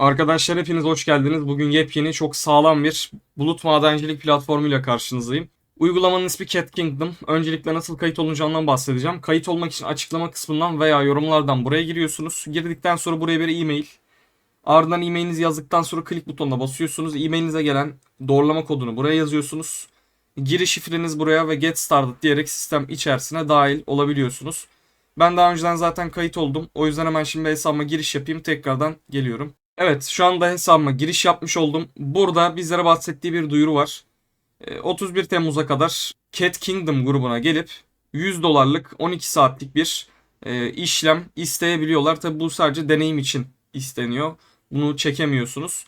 Arkadaşlar hepiniz hoş geldiniz. Bugün yepyeni çok sağlam bir bulut madencilik platformuyla karşınızdayım. Uygulamanın ismi Cat Kingdom. Öncelikle nasıl kayıt olunacağından bahsedeceğim. Kayıt olmak için açıklama kısmından veya yorumlardan buraya giriyorsunuz. Girdikten sonra buraya bir e-mail. Ardından e-mailinizi yazdıktan sonra click butonuna basıyorsunuz. E-mailinize gelen doğrulama kodunu buraya yazıyorsunuz. Giriş şifreniz buraya ve get started diyerek sistem içerisine dahil olabiliyorsunuz. Ben daha önceden zaten kayıt oldum. O yüzden hemen şimdi hesabıma giriş yapayım. Tekrardan geliyorum. Evet şu anda hesabıma giriş yapmış oldum. Burada bizlere bahsettiği bir duyuru var. Ee, 31 Temmuz'a kadar Cat Kingdom grubuna gelip 100 dolarlık 12 saatlik bir e, işlem isteyebiliyorlar. Tabi bu sadece deneyim için isteniyor. Bunu çekemiyorsunuz.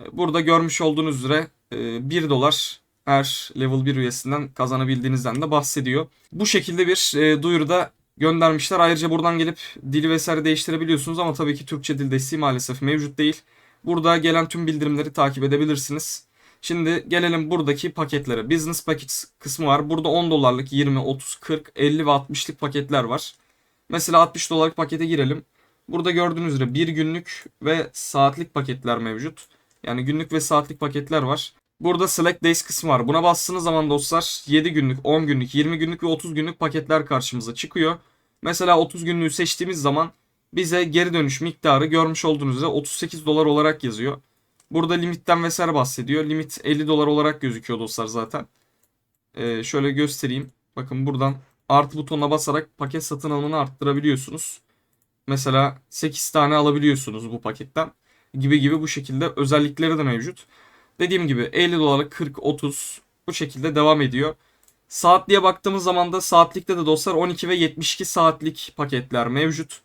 E, Burada görmüş olduğunuz üzere e, 1 dolar her level 1 üyesinden kazanabildiğinizden de bahsediyor. Bu şekilde bir e, duyuruda göndermişler. Ayrıca buradan gelip dili vesaire değiştirebiliyorsunuz ama tabii ki Türkçe dil desteği maalesef mevcut değil. Burada gelen tüm bildirimleri takip edebilirsiniz. Şimdi gelelim buradaki paketlere. Business Packets kısmı var. Burada 10 dolarlık 20, 30, 40, 50 ve 60'lık paketler var. Mesela 60 dolarlık pakete girelim. Burada gördüğünüz üzere bir günlük ve saatlik paketler mevcut. Yani günlük ve saatlik paketler var. Burada Select Days kısmı var. Buna bastığınız zaman dostlar 7 günlük, 10 günlük, 20 günlük ve 30 günlük paketler karşımıza çıkıyor. Mesela 30 günlüğü seçtiğimiz zaman bize geri dönüş miktarı görmüş olduğunuz üzere 38 dolar olarak yazıyor. Burada limitten vesaire bahsediyor. Limit 50 dolar olarak gözüküyor dostlar zaten. Ee, şöyle göstereyim. Bakın buradan artı butonuna basarak paket satın alımını arttırabiliyorsunuz. Mesela 8 tane alabiliyorsunuz bu paketten. Gibi gibi bu şekilde özellikleri de mevcut. Dediğim gibi 50 dolarlık 40 30 bu şekilde devam ediyor. Saatliğe baktığımız zaman da saatlikte de dostlar 12 ve 72 saatlik paketler mevcut.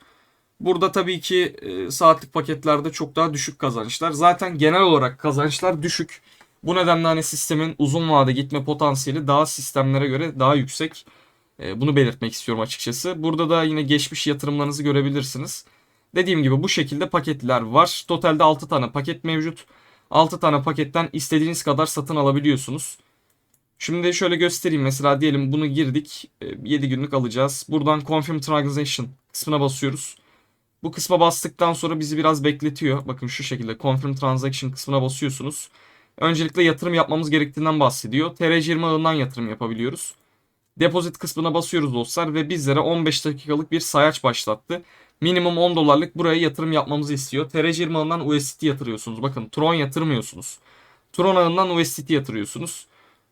Burada tabii ki e, saatlik paketlerde çok daha düşük kazançlar. Zaten genel olarak kazançlar düşük. Bu nedenle hani sistemin uzun vade gitme potansiyeli daha sistemlere göre daha yüksek. E, bunu belirtmek istiyorum açıkçası. Burada da yine geçmiş yatırımlarınızı görebilirsiniz. Dediğim gibi bu şekilde paketler var. Totalde 6 tane paket mevcut. 6 tane paketten istediğiniz kadar satın alabiliyorsunuz. Şimdi şöyle göstereyim. Mesela diyelim bunu girdik. 7 günlük alacağız. Buradan Confirm Transaction kısmına basıyoruz. Bu kısma bastıktan sonra bizi biraz bekletiyor. Bakın şu şekilde Confirm Transaction kısmına basıyorsunuz. Öncelikle yatırım yapmamız gerektiğinden bahsediyor. TRC20 ağından yatırım yapabiliyoruz. Depozit kısmına basıyoruz dostlar ve bizlere 15 dakikalık bir sayaç başlattı. Minimum 10 dolarlık buraya yatırım yapmamızı istiyor. TRC20 ağından USDT yatırıyorsunuz. Bakın Tron yatırmıyorsunuz. Tron ağından USDT yatırıyorsunuz.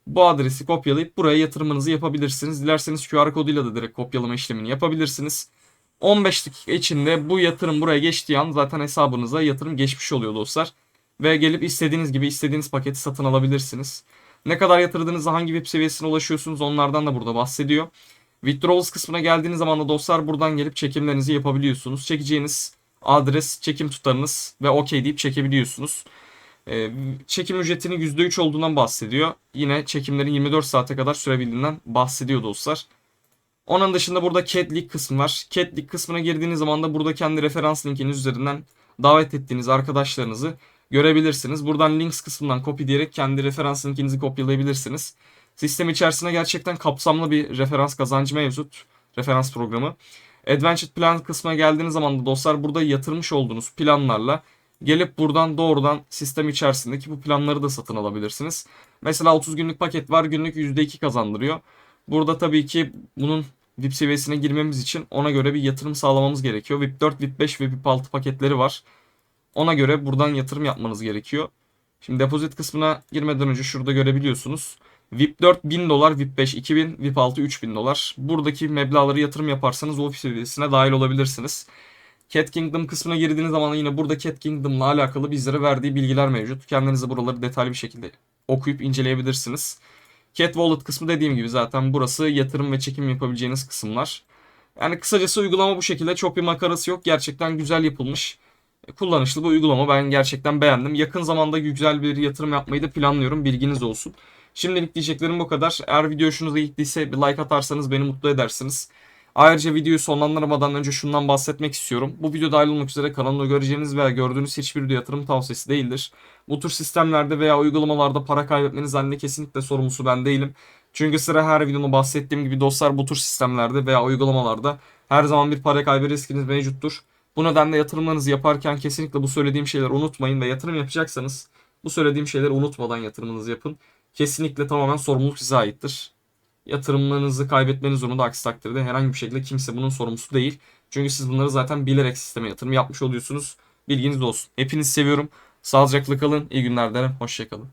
Bu adresi kopyalayıp buraya yatırımınızı yapabilirsiniz. Dilerseniz QR koduyla da direkt kopyalama işlemini yapabilirsiniz. 15 dakika içinde bu yatırım buraya geçtiği an zaten hesabınıza yatırım geçmiş oluyor dostlar. Ve gelip istediğiniz gibi istediğiniz paketi satın alabilirsiniz. Ne kadar yatırdığınızda hangi web seviyesine ulaşıyorsunuz onlardan da burada bahsediyor. Withdrawals kısmına geldiğiniz zaman da dostlar buradan gelip çekimlerinizi yapabiliyorsunuz. Çekeceğiniz adres, çekim tutarınız ve OK deyip çekebiliyorsunuz. Ee, çekim ücretinin %3 olduğundan bahsediyor. Yine çekimlerin 24 saate kadar sürebildiğinden bahsediyor dostlar. Onun dışında burada Cat League kısmı var. League kısmına girdiğiniz zaman da burada kendi referans linkiniz üzerinden davet ettiğiniz arkadaşlarınızı görebilirsiniz. Buradan links kısmından copy diyerek kendi referans linkinizi kopyalayabilirsiniz. Sistem içerisinde gerçekten kapsamlı bir referans kazancı mevcut. Referans programı. Advanced Plan kısmına geldiğiniz zaman da dostlar burada yatırmış olduğunuz planlarla gelip buradan doğrudan sistem içerisindeki bu planları da satın alabilirsiniz. Mesela 30 günlük paket var günlük %2 kazandırıyor. Burada tabii ki bunun VIP seviyesine girmemiz için ona göre bir yatırım sağlamamız gerekiyor. VIP 4, VIP 5 ve VIP 6 paketleri var. Ona göre buradan yatırım yapmanız gerekiyor. Şimdi depozit kısmına girmeden önce şurada görebiliyorsunuz. VIP 4 1000 dolar, VIP 5 2000, VIP 6 3000 dolar. Buradaki meblağları yatırım yaparsanız o seviyesine dahil olabilirsiniz. Cat Kingdom kısmına girdiğiniz zaman yine burada Cat Kingdom'la alakalı bizlere verdiği bilgiler mevcut. Kendinize buraları detaylı bir şekilde okuyup inceleyebilirsiniz. Cat Wallet kısmı dediğim gibi zaten burası yatırım ve çekim yapabileceğiniz kısımlar. Yani kısacası uygulama bu şekilde çok bir makarası yok. Gerçekten güzel yapılmış. e, Kullanışlı bir uygulama. Ben gerçekten beğendim. Yakın zamanda güzel bir yatırım yapmayı da planlıyorum. Bilginiz olsun. Şimdilik diyeceklerim bu kadar. Eğer video hoşunuza gittiyse bir like atarsanız beni mutlu edersiniz. Ayrıca videoyu sonlandırmadan önce şundan bahsetmek istiyorum. Bu video dahil olmak üzere kanalımda göreceğiniz veya gördüğünüz hiçbir video yatırım tavsiyesi değildir. Bu tür sistemlerde veya uygulamalarda para kaybetmeniz halinde kesinlikle sorumlusu ben değilim. Çünkü sıra her videoda bahsettiğim gibi dostlar bu tür sistemlerde veya uygulamalarda her zaman bir para kaybı riskiniz mevcuttur. Bu nedenle yatırımlarınızı yaparken kesinlikle bu söylediğim şeyleri unutmayın ve yatırım yapacaksanız bu söylediğim şeyleri unutmadan yatırımınızı yapın. Kesinlikle tamamen sorumluluk size aittir. Yatırımlarınızı kaybetmeniz zorunda aksi takdirde herhangi bir şekilde kimse bunun sorumlusu değil. Çünkü siz bunları zaten bilerek sisteme yatırım yapmış oluyorsunuz. Bilginiz olsun. Hepinizi seviyorum. Sağlıcakla kalın. İyi günler dilerim. Hoşçakalın.